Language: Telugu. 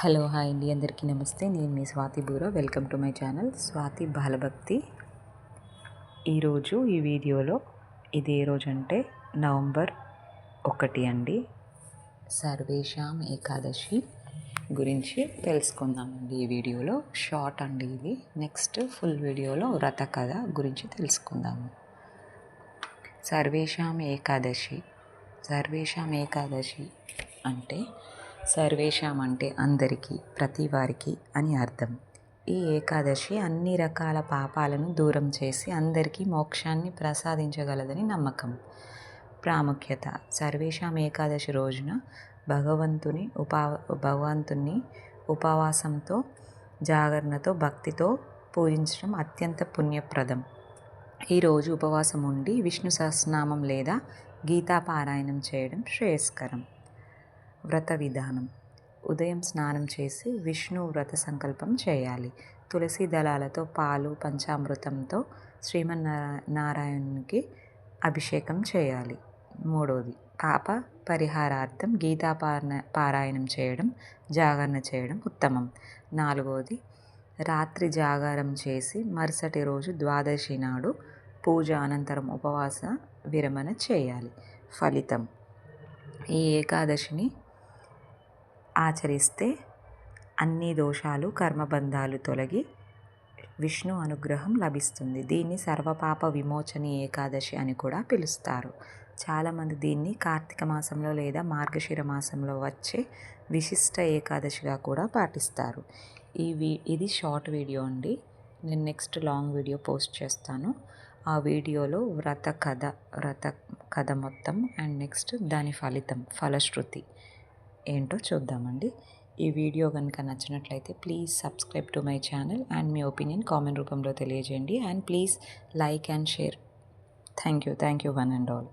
హలో హాయ్ అండి. అందరికీ నమస్తే. నేను మీ Swathi Bura. Welcome to my channel Swathi Balabhakti. ఈరోజు ఈ వీడియోలో ఇది ఏ రోజు అంటే నవంబర్ ఒకటి అండి. సర్వేషాం ఏకాదశి గురించి తెలుసుకుందామండి ఈ వీడియోలో. షార్ట్ అండి ఇది. నెక్స్ట్ ఫుల్ వీడియోలో వ్రత కథ గురించి తెలుసుకుందాము సర్వేషాం ఏకాదశి. సర్వేషాం ఏకాదశి అంటే సర్వేషాం అంటే అందరికీ ప్రతి వారికి అని అర్థం. ఈ ఏకాదశి అన్ని రకాల పాపాలను దూరం చేసి అందరికీ మోక్షాన్ని ప్రసాదించగలదని నమ్మకం. ప్రాముఖ్యత సర్వేషాం ఏకాదశి రోజున భగవంతుని ఉపా భగవంతుని ఉపవాసంతో జాగరణతో భక్తితో పూజించడం అత్యంత పుణ్యప్రదం. ఈరోజు ఉపవాసం ఉండి విష్ణు సహస్రనామం లేదా గీతా పారాయణం చేయడం శ్రేయస్కరం. వ్రత విధానం. ఉదయం స్నానం చేసి విష్ణు వ్రత సంకల్పం చేయాలి. తులసి దళాలతో పాలు పంచామృతంతో శ్రీమన్నారాయణునికి అభిషేకం చేయాలి. మూడోది పాప పరిహారార్థం గీతా పారాయణం చేయడం జాగరణ చేయడం ఉత్తమం. నాలుగోది రాత్రి జాగారం చేసి మరుసటి రోజు ద్వాదశి నాడు పూజ అనంతరం ఉపవాస విరమణ చేయాలి. ఫలితం ఈ ఏకాదశిని ఆచరిస్తే అన్ని దోషాలు కర్మబంధాలు తొలగి విష్ణు అనుగ్రహం లభిస్తుంది. దీన్ని సర్వపాప విమోచని ఏకాదశి అని కూడా పిలుస్తారు. చాలామంది దీన్ని కార్తీక మాసంలో లేదా మార్గశిర మాసంలో వచ్చే విశిష్ట ఏకాదశిగా కూడా పాటిస్తారు. ఈ వీ ఇది షార్ట్ వీడియో అండి. నేను నెక్స్ట్ లాంగ్ వీడియో పోస్ట్ చేస్తాను. ఆ వీడియోలో వ్రత కథ వ్రత కథ మొత్తం అండ్ నెక్స్ట్ దాని ఫలితం ఫలశ్రుతి. ఏంటో చూద్దామండి. ఈ వీడియో కనుక నచ్చినట్లయితే please subscribe to my channel and me opinion comment రూపంలో తెలియజేయండి. And please like and share. Thank you. Thank you one and all.